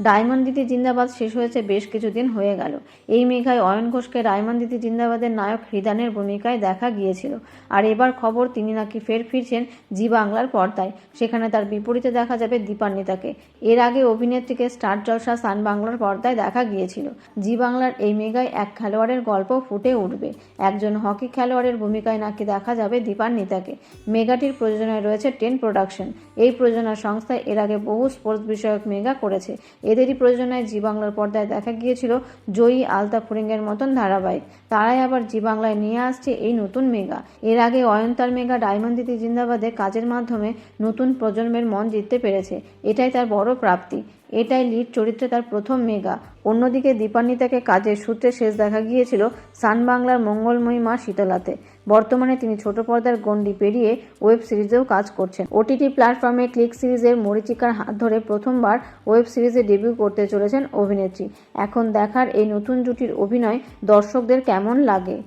Diamond দিদি জিন্দাবাদ শেষ হয়েছে বেশ কিছুদিন হয়ে গেল। এই মেঘায় অয়ন ঘোষকে ডায়মন্ড দিদি জিন্দাবাদের নায়ক হৃদানের ভূমিকায় দেখা গিয়েছিল। আর এবার খবর, তিনি নাকি ফের ফিরছেন জি বাংলার পর্দায়। সেখানে তার বিপরীতে দেখা যাবে দীপান্বিতাকে। এর আগে অভিনেত্রীকে স্টার জলসা সান বাংলার পর্দায় দেখা গিয়েছিল। জি বাংলার এই মেঘায় এক খেলোয়াড়ের গল্প ফুটে উঠবে। একজন হকি খেলোয়াড়ের ভূমিকায় নাকি দেখা যাবে দীপান্বিতাকে। মেগাটির প্রযোজনায় রয়েছে টেন প্রোডাকশন। এই প্রযোজনা সংস্থা এর আগে বহু স্পোর্টস বিষয়ক মেগা করেছে। এদেরই প্রযোজনায় জি বাংলার পর্দায় দেখা গিয়েছিল জয়ী আলতা ফুরিংয়ের মতন ধারাবাহিক। তারাই আবার জি বাংলায় নিয়ে আসছে এই নতুন মেগা। এর আগে অয়ন্তার মেগা ডায়মন্ড দিতি জিন্দাবাদে কাজের মাধ্যমে নতুন প্রজন্মের মন জিততে পেরেছে। এটাই তার বড় প্রাপ্তি। এটাই লিড চরিত্রে তার প্রথম মেগা। অন্যদিকে দীপান্বিতাকে কাজের সূত্রে শেষ দেখা গিয়েছিল সান বাংলার মঙ্গলময়ী মা শীতলাতে। বর্তমানে তিনি ছোট পর্দার গণ্ডি পেরিয়ে ওয়েব সিরিজেও কাজ করছেন। ওটিটি প্ল্যাটফর্মে ক্লিক সিরিজের মরিচিকার হাত ধরে প্রথমবার ওয়েব সিরিজে ডেবিউ করতে চলেছেন অভিনেত্রী। এখন দেখার এই নতুন জুটির অভিনয় দর্শকদের কেমন লাগে?